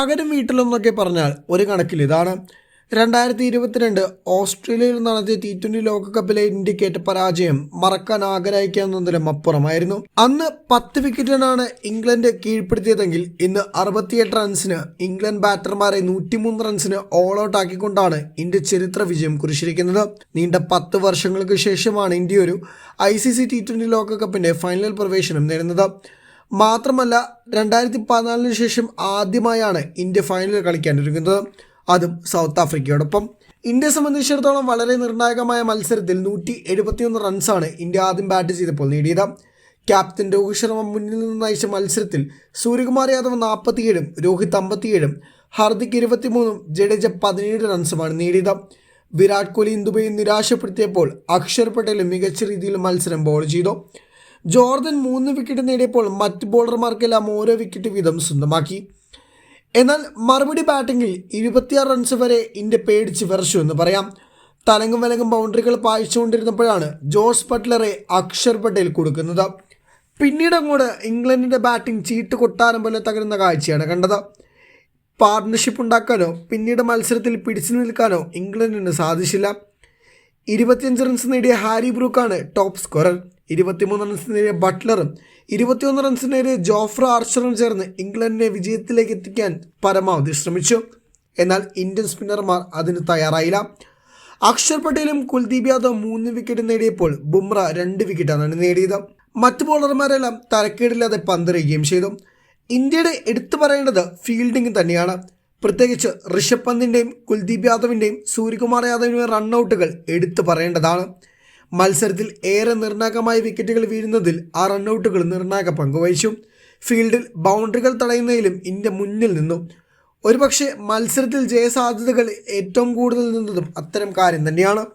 പകരം വീട്ടിലെന്നൊക്കെ പറഞ്ഞാൽ ഒരു കണക്കിൽ ഇതാണ്. രണ്ടായിരത്തി ഇരുപത്തിരണ്ട് ഓസ്ട്രേലിയയിൽ നടത്തിയ ടി ട്വന്റി ലോകകപ്പിലെ ഇന്ത്യക്കേറ്റ പരാജയം മറക്കാൻ ആഗ്രഹിക്കാവുന്നതിലും അപ്പുറമായിരുന്നു. അന്ന് പത്ത് വിക്കറ്റിനാണ് ഇംഗ്ലണ്ട് കീഴ്പ്പെടുത്തിയതെങ്കിൽ ഇന്ന് അറുപത്തിയെട്ട് റൺസിന് ഇംഗ്ലണ്ട് ബാറ്റർമാരെ നൂറ്റിമൂന്ന് റൺസിന് ഓൾ ഔട്ട് ആക്കിക്കൊണ്ടാണ് ഇന്ത്യ ചരിത്ര വിജയം കുറിച്ചിരിക്കുന്നത്. നീണ്ട പത്ത് വർഷങ്ങൾക്ക് ശേഷമാണ് ഇന്ത്യ ഒരു I C C T twenty ലോകകപ്പിന്റെ ഫൈനൽ പ്രവേശനം നേടുന്നത്. മാത്രമല്ല രണ്ടായിരത്തി പതിനാലിന് ശേഷം ആദ്യമായാണ് ഇന്ത്യ ഫൈനലിൽ കളിക്കാൻ ഒരുങ്ങുന്നത് അതും സൗത്ത് ആഫ്രിക്കയോടൊപ്പം. ഇന്ത്യയെ സംബന്ധിച്ചിടത്തോളം വളരെ നിർണായകമായ മത്സരത്തിൽ നൂറ്റി എഴുപത്തിയൊന്ന് റൺസാണ് ഇന്ത്യ ആദ്യം ബാറ്റ് ചെയ്തപ്പോൾ നേടിയത്. ക്യാപ്റ്റൻ രോഹിത് ശർമ്മ മുന്നിൽ നിന്ന് നയിച്ച മത്സരത്തിൽ സൂര്യകുമാർ യാദവ് നാൽപ്പത്തിയേഴും രോഹിത് അമ്പത്തിയേഴും ഹർദിക് ഇരുപത്തിമൂന്നും ജഡേജ പതിനേഴ് റൺസുമാണ് നേടിയത്. വിരാട് കോഹ്ലി ഇന്ദുബയെ നിരാശപ്പെടുത്തിയപ്പോൾ അക്ഷർ പട്ടേലും മികച്ച രീതിയിൽ മത്സരം ബോൾ ചെയ്തു. ജോർദൻ മൂന്ന് വിക്കറ്റ് നേടിയപ്പോൾ മറ്റ് ബോളർമാർക്കെല്ലാം ഓരോ വിക്കറ്റ് വീതം സ്വന്തമാക്കി. എന്നാൽ മറുപടി ബാറ്റിംഗിൽ ഇരുപത്തിയാറ് റൺസ് വരെ ഇന്ത്യ പേടിച്ച് വിറച്ചു എന്ന് പറയാം. തലങ്ങും വിലങ്ങും ബൗണ്ടറികൾ പായിച്ചുകൊണ്ടിരുന്നപ്പോഴാണ് ജോസ് ബട്ട്ലറെ അക്ഷർ പട്ടേൽ കൊടുക്കുന്നത്. പിന്നീട് അങ്ങോട്ട് ഇംഗ്ലണ്ടിന്റെ ബാറ്റിംഗ് ചീട്ട് കൊട്ടാരം പോലെ തകരുന്ന കാഴ്ചയാണ് കണ്ടത്. പാർട്ട്ണർഷിപ്പ് ഉണ്ടാക്കാനോ പിന്നീട് മത്സരത്തിൽ പിടിച്ചു നിൽക്കാനോ ഇംഗ്ലണ്ടിന് സാധിച്ചില്ല. ഇരുപത്തിയഞ്ച് റൺസ് നേടിയ ഹാരി ബ്രൂക്കാണ് ടോപ്പ് സ്കോറർ ഇരുപത്തിമൂന്ന് റൺസ് നേടിയ ബട്ട്ലറും ഇരുപത്തിയൊന്ന് റൺസ് നേടിയ ജോഫ്ര ആർച്ചറും ചേർന്ന് ഇംഗ്ലണ്ടിനെ വിജയത്തിലേക്ക് എത്തിക്കാൻ പരമാവധി ശ്രമിച്ചു. എന്നാൽ ഇന്ത്യൻ സ്പിന്നർമാർ അതിന് തയ്യാറായില്ല. അക്ഷർ പട്ടേലും കുൽദീപ് യാദവ് മൂന്ന് വിക്കറ്റ് നേടിയപ്പോൾ ബുംറ രണ്ട് വിക്കറ്റാണ് നേടിയത്. മറ്റ് ബോളർമാരെല്ലാം തരക്കേടില്ലാതെ പന്തെറിയുകയും ചെയ്തു. ഇന്ത്യയുടെ എടുത്തു പറയേണ്ടത് ഫീൽഡിംഗ് തന്നെയാണ്. പ്രത്യേകിച്ച് ഋഷഭ് പന്തിന്റെയും കുൽദീപ് യാദവിന്റെയും സൂര്യകുമാർ യാദവിന്റെയും റൺഔട്ടുകൾ എടുത്തു പറയേണ്ടതാണ്. മത്സരത്തിൽ ഏറെ നിർണായകമായ വിക്കറ്റുകൾ വീഴുന്നതിൽ ആ റണ്ണൗട്ടുകൾ നിർണായക പങ്കുവഹിച്ചു ഫീൽഡിൽ ബൗണ്ടറികൾ തടയുന്നതിലും ഇന്ത്യ മുന്നിൽ നിന്നു. ഒരുപക്ഷെ മത്സരത്തിൽ ജയസാധ്യതകൾ ഏറ്റവും കൂടുതൽ നിന്നതും അത്തരം കാര്യം തന്നെയാണ്.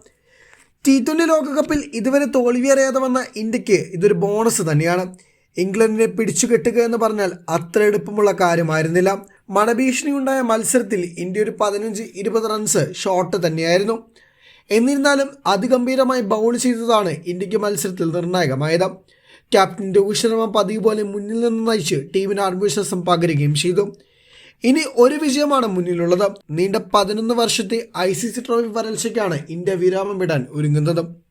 ടി ട്വന്റി ലോകകപ്പിൽ ഇതുവരെ തോൽവിയറിയാതെ വന്ന ഇന്ത്യയ്ക്ക് ഇതൊരു ബോണസ് തന്നെയാണ്. ഇംഗ്ലണ്ടിനെ പിടിച്ചു കെട്ടുക എന്ന് പറഞ്ഞാൽ അത്ര എളുപ്പമുള്ള കാര്യമായിരുന്നില്ല. മണഭീഷണിയുണ്ടായ മത്സരത്തിൽ ഇന്ത്യ ഒരു പതിനഞ്ച് ഇരുപത് റൺസ് ഷോട്ട് തന്നെയായിരുന്നു. എന്നിരുന്നാലും അതിഗംഭീരമായി ബൗൾ ചെയ്തതാണ് ഇന്ത്യയ്ക്ക് മത്സരത്തിൽ നിർണായകമായത്. ക്യാപ്റ്റൻ രോഹിത് ശർമ്മ പതിവ് പോലെ മുന്നിൽ നിന്ന് നയിച്ച് ടീമിന് ആത്മവിശ്വാസം പകരുകയും ചെയ്തു. ഇനി ഒരു വിജയമാണ് മുന്നിലുള്ളത്. നീണ്ട പതിനൊന്ന് വർഷത്തെ ഐ സി സി ട്രോഫി വരൾച്ചയ്ക്കാണ് ഇന്ത്യ വിരാമം വിടാൻ ഒരുങ്ങുന്നത്.